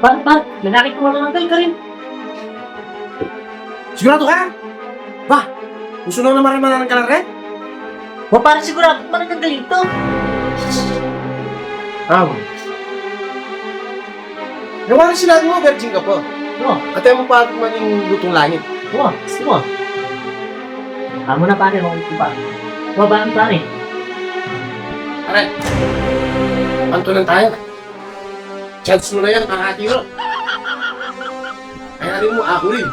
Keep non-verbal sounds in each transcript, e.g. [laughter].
Pan, pan, lalaki ko lang ka rin. Sigurado ka? Ba, gusto na naman rin mananang ka lang rin? Wa para sigurado rin galing to. Tama. Nawa rin sinabi mo, virgin ka po. Oo, At mo pa man yung lutong langit. oo, gusto mo. Amo na pare, mo ko pa. Babaan pare. Aray, anto lang tayo. Chance mo na yan, nakatira. Kaya rin mo, ako rin.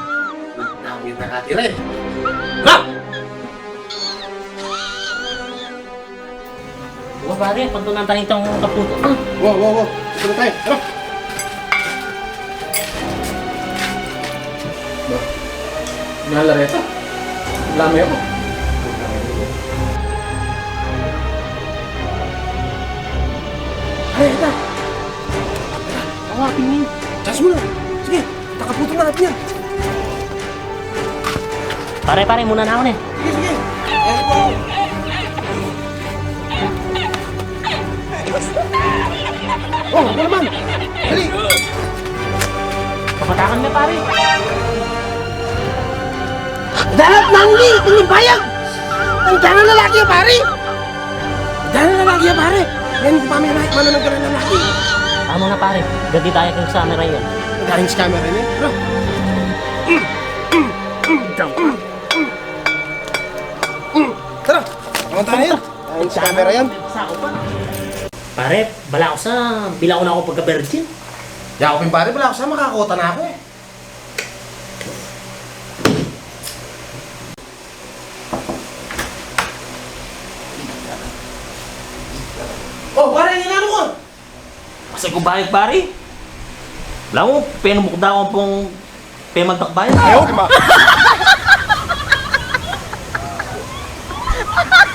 Dami nakatira eh. Ha! Oo pare, pagtunan tayo itong kaputo. Wow, wow, wow. Ito na tayo. Tara. Nalareta. Lamay ako. Hawakin mo yun. Chance mo na. Sige, takaputo na natin yan. Pare, pare, muna na ako na eh. Sige, sige. Oh, ano naman? Dali. Kapatakan na pare. Dalat nang ni, tingin bayag! Ang dana lalaki yan, pare! Dana lalaki yan, pare! Yan, hindi pa may naik man ng ganun lalaki. Amo na pare, ganti tayo kung sa camera yun. Galing sa camera niya. Bro. Tara, pumunta na yan. Galing sa camera yan. Pare, bala ko sa bila ko na ako pagka-virgin. Yakupin pare, wala ako sa makakota na ako eh. Oh, pare, yung ko? Kasi kung bayag, pare. Wala ko, pinamukda ko pong pimagtakbayan. Ayaw! [laughs]